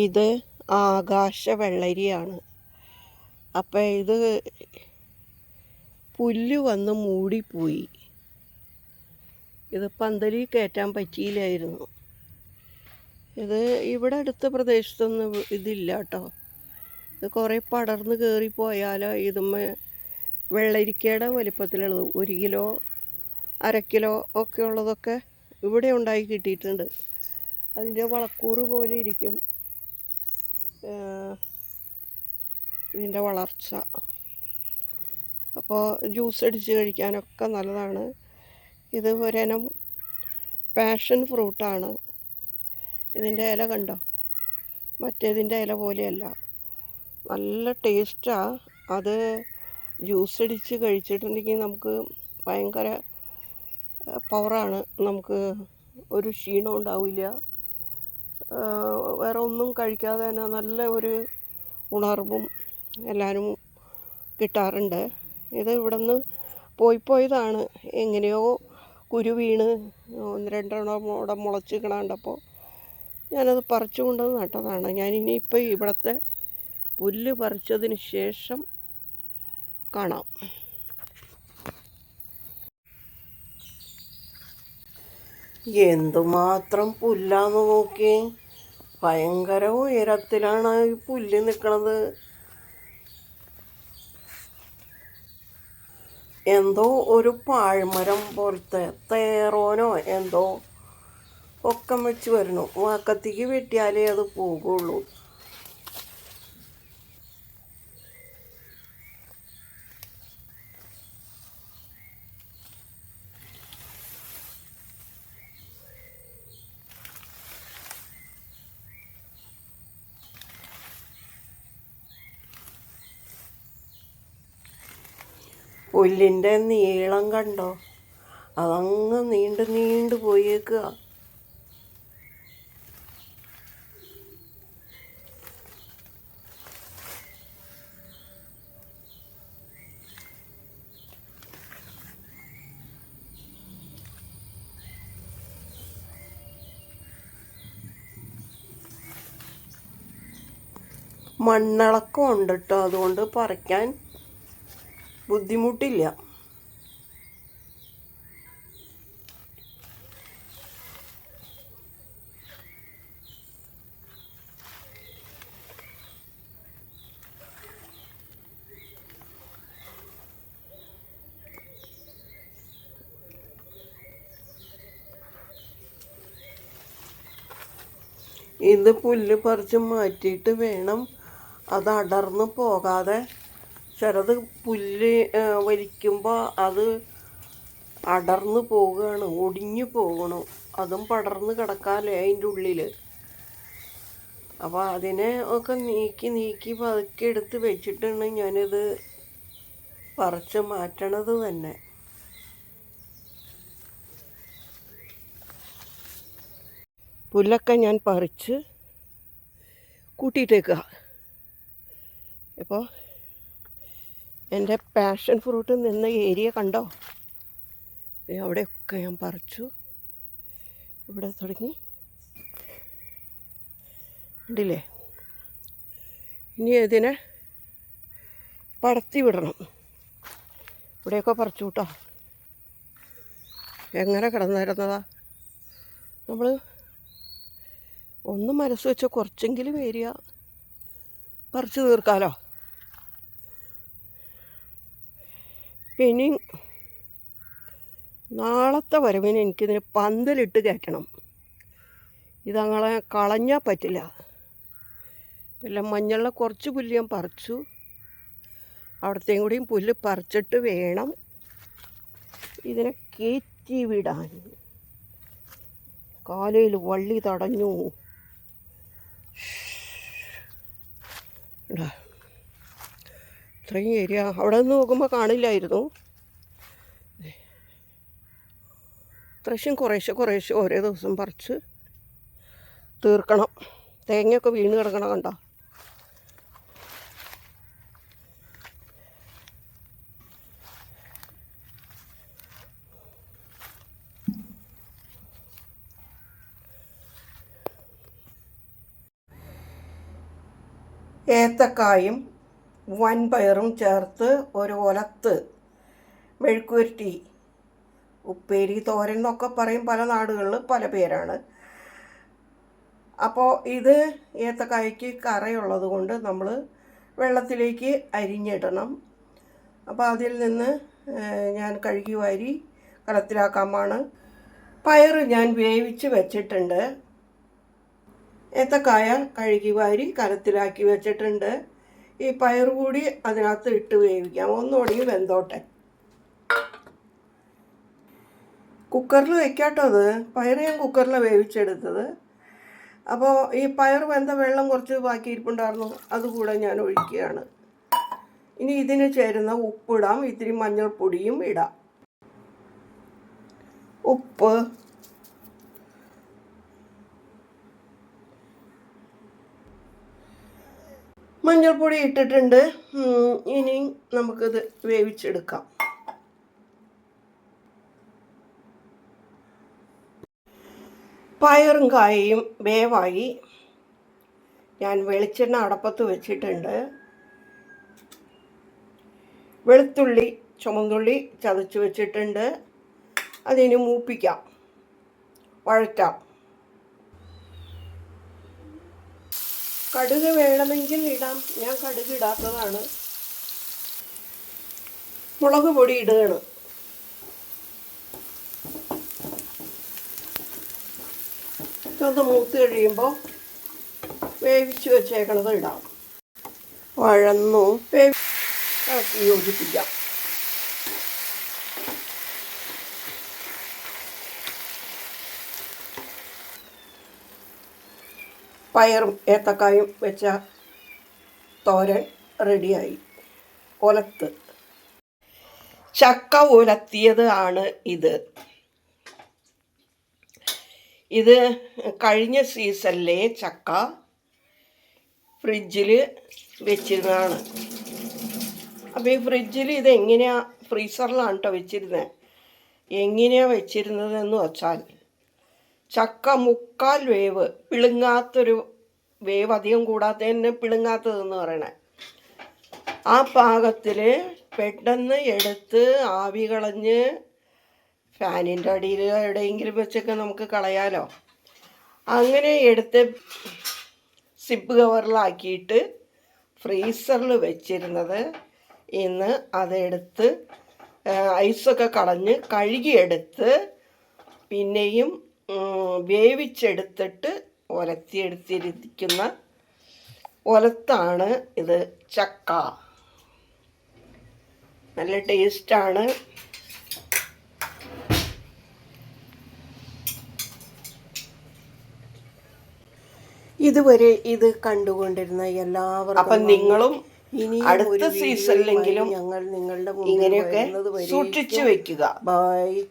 ഇത് ആകാശ വെള്ളരിയാണ് അപ്പം ഇത് പുല്ല് വന്ന് മൂടിപ്പോയി. ഇത് പന്തലി കയറ്റാൻ പറ്റിയില്ലായിരുന്നു. ഇത് ഇവിടെ അടുത്ത പ്രദേശത്തൊന്നും ഇതില്ല കേട്ടോ ഇത് കുറേ പടർന്ന് കയറിപ്പോയാലോ ഇതുമ്മ വെള്ളരിക്കയുടെ വലിപ്പത്തിലുള്ളത്. ഒരു കിലോ അര കിലോ ഒക്കെ ഉള്ളതൊക്കെ ഇവിടെ ഉണ്ടായി കിട്ടിയിട്ടുണ്ട്. അതിന്റെ വളക്കൂറ് പോലെ ഇരിക്കും. ഇതിന്റെ വളർച്ച. അപ്പോൾ ജ്യൂസ് അടിച്ച് കഴിക്കാനൊക്കെ നല്ലതാണ്. ഇത് ഒരിനം പാഷൻ ഫ്രൂട്ടാണ്. ഇതിന്റെ ഇല കണ്ടോ? മറ്റേതിന്റെ ഇല പോലെയല്ല. നല്ല ടേസ്റ്റാണ് അത് ജ്യൂസ് അടിച്ച് കഴിച്ചിട്ടുണ്ടെങ്കിൽ നമുക്ക് ഭയങ്കര പവറാണ് നമുക്ക് ഒരു ക്ഷീണം ഉണ്ടാവില്ല. വേറെ ഒന്നും കഴിക്കാതെ തന്നെ നല്ല ഒരു ഉണർവും എല്ലാവരും കിട്ടാറുണ്ട്. ഇത് ഇവിടെ നിന്ന് പോയി പോയതാണ്. എങ്ങനെയോ കുരു വീണ് ഒന്ന് രണ്ടെണ്ണം ഇവിടെ മുളച്ച് കിടാണ്ടപ്പോൾ ഞാനത് പറിച്ചു കൊണ്ട് നട്ടതാണ്. ഞാനിനിയിപ്പോൾ ഇവിടുത്തെ പുല്ല് പറിച്ചതിന് ശേഷം കാണാം. എന്തുമാത്രം പുല്ലാന്ന് നോക്കി ഭയങ്കര ഉയരത്തിലാണ് ഈ പുല്ല് നിൽക്കണത് എന്തോ ഒരു പാഴ്മരം പോലത്തെ തേറോനോ എന്തോ ഒക്കെ വെച്ച് വരണു വാക്കത്തിക്ക് വെട്ടിയാലേ അത് പോകുള്ളൂ. പുല്ലിന്റെ നീളം കണ്ടോ? അതങ്ങ് നീണ്ട് നീണ്ടു പോയേക്കുക. മണ്ണിളക്കം ഉണ്ട് കേട്ടോ. അതുകൊണ്ട് പറിക്കാൻ ബുദ്ധിമുട്ടില്ല. ഇത് പുല്ല് പറിച്ച് മാറ്റിയിട്ട് വേണം. അത് അടർന്നു പോകാതെ ചിലത് പുല്ല് വലിക്കുമ്പോൾ അത് അടർന്ന് പോവുകയാണ് ഒടിഞ്ഞു പോകണം. അതും പടർന്ന് കിടക്കാല്ലേ അതിന്റെ ഉള്ളിൽ അപ്പോൾ അതിനെ ഒക്കെ നീക്കി നീക്കി പതുക്കെ എടുത്ത് വെച്ചിട്ടാണ് ഞാനിത് പറിച്ച് മാറ്റണത് തന്നെ. പുല്ലൊക്കെ ഞാൻ പറിച്ച് കൂട്ടിയിട്ടേക്കുക ഇപ്പോൾ എന്റെ പാഷൻ ഫ്രൂട്ട് നിന്ന ഏരിയ കണ്ടോ? അവിടെയൊക്കെ ഞാൻ പറിച്ചു. ഇവിടെ തുടങ്ങി. കണ്ടില്ലേ? ഇനി ഇതിനെ പടത്തി വിടണം. ഇവിടെയൊക്കെ പറിച്ചു കേട്ടോ. എങ്ങനെ കിടന്നിരുന്നതാ നമ്മൾ ഒന്ന് മനസ്സ് വെച്ച കുറച്ചെങ്കിലും ഏരിയ പറിച്ചു തീർക്കാലോ? ഇനി നാളത്തെ വരവിന് എനിക്കിതിന് പന്തലിട്ട് കയറ്റണം. ഇതങ്ങളെ കളഞ്ഞാൽ പറ്റില്ല. പിന്നെ മഞ്ഞളിലെ കുറച്ച് പുല്ല് ഞാൻ പറിച്ചു. അവിടത്തെയും കൂടിയും പുല്ല് പറിച്ചിട്ട് വേണം ഇതിനെ കയറ്റി വിടാൻ. കാലയിൽ വള്ളി തടഞ്ഞു. ഇത്രയും ഏരിയ അവിടെ നിന്ന് നോക്കുമ്പോൾ കാണില്ലായിരുന്നു. ഇത്രയും കുറേശ്ശെ കുറേശ്ശെ ഓരോ ദിവസം പറിച്ച് തീർക്കണം. തേങ്ങയൊക്കെ വീണ് കിടക്കണം കണ്ട? ഏത്തക്കായും വൻപയറും ചേർത്ത് ഒരു ഒലത്ത് മെഴുക്കുവരട്ടി ഉപ്പേരി തോരൻ എന്നൊക്കെ പറയും പല നാടുകളിൽ പല പേരാണ്. അപ്പോൾ ഇത് ഏത്തക്കായ്ക്ക് കറയുള്ളത് കൊണ്ട് നമ്മൾ വെള്ളത്തിലേക്ക് അരിഞ്ഞിടണം. അപ്പോൾ അതിൽ നിന്ന് ഞാൻ കഴുകി വാരി കലത്തിലാക്കാമാണ്. പയർ ഞാൻ വേവിച്ച് വെച്ചിട്ടുണ്ട്. ഏത്തക്കായ കഴുകി വാരി കലത്തിലാക്കി വെച്ചിട്ടുണ്ട്. ഈ പയർ കൂടി അതിനകത്ത് ഇട്ട് വേവിക്കാം. ഒന്നുകൂടി വെന്തോട്ടെ. കുക്കറിൽ വെക്കാട്ടോ അത്. പയർ ഞാൻ കുക്കറിലാണ് വേവിച്ചെടുത്തത്. അപ്പോൾ ഈ പയർ വെന്ത വെള്ളം കുറച്ച് ബാക്കി ഇരിപ്പുണ്ടായിരുന്നു. അതുകൂടെ ഞാൻ ഒഴിക്കുകയാണ്. ഇനി ഇതിന് ചേരുന്ന ഉപ്പിടാം. ഇത്തിരി മഞ്ഞൾപ്പൊടിയും ഇടാം. ഉപ്പ് മഞ്ഞൾപ്പൊടി ഇട്ടിട്ടുണ്ട്. ഇനി നമുക്കിത് വേവിച്ചെടുക്കാം. പയറും കായയും വേവായി. ഞാൻ വെളിച്ചെണ്ണ അടപ്പത്ത് വെച്ചിട്ടുണ്ട്. വെളുത്തുള്ളി ചുമന്നുള്ളി ചതച്ച് വെച്ചിട്ടുണ്ട്. അതിന് മൂപ്പിക്കാം. വഴറ്റാം. കടുക് വേണമെങ്കിൽ ഇടാം. ഞാൻ കടുക് ഇടാത്തതാണ്. മുളക് പൊടി ഇടുകയാണ്. ഇതൊന്ന് മൂത്ത് കഴിയുമ്പോൾ വേവിച്ച് വെച്ചേക്കണത് ഇടാം. വഴന്നു വേവി യോജിപ്പിക്കാം. പയറും ഏത്തക്കായും വെച്ച തോരൻ റെഡിയായി. ഒലത്ത് ചക്ക ഉലത്തിയത് ആണ് ഇത്. ഇത് കഴിഞ്ഞ സീസണിലെ ചക്ക ഫ്രിഡ്ജിൽ വെച്ചിരുന്നതാണ്. അപ്പോൾ ഈ ഫ്രിഡ്ജിൽ ഇത് എങ്ങനെയാ ഫ്രീസറിലാണ് കേട്ടോ വെച്ചിരുന്നത് എങ്ങനെയാണ് വെച്ചിരുന്നതെന്ന് വച്ചാൽ ചക്ക മുക്കാൽ വേവ് പിളുങ്ങാത്തൊരു വേവ് അധികം കൂടാതെ തന്നെ പിളുങ്ങാത്തതെന്ന് പറയണേ. ആ പാകത്തിൽ പെട്ടെന്ന് എടുത്ത് ആവി കളഞ്ഞ് ഫാനിന്റെ അടിയിൽ എവിടെയെങ്കിലും വെച്ചൊക്കെ നമുക്ക് കളയാലോ. അങ്ങനെ എടുത്ത് സിപ്പ് കവറിലാക്കിയിട്ട് ഫ്രീസറിൽ വെച്ചിരുന്നത് ഇന്ന് അതെടുത്ത് ഐസൊക്കെ കളഞ്ഞ് കഴുകിയെടുത്ത് പിന്നെയും വേവിച്ചെടുത്തിട്ട് ഒലത്തിയെടുത്തിരിക്കുന്ന ഒലത്താണ് ഇത് ചക്ക. നല്ല ടേസ്റ്റാണ്. ഇതുവരെ ഇത് കണ്ടുകൊണ്ടിരുന്ന എല്ലാവർക്കും അപ്പം നിങ്ങളും ഇനി അടുത്ത സീസണിലെങ്കിലും ഞങ്ങൾ നിങ്ങളുടെ ഇങ്ങനെയൊക്കെ സൂക്ഷിച്ചു വെക്കുക. ബൈ.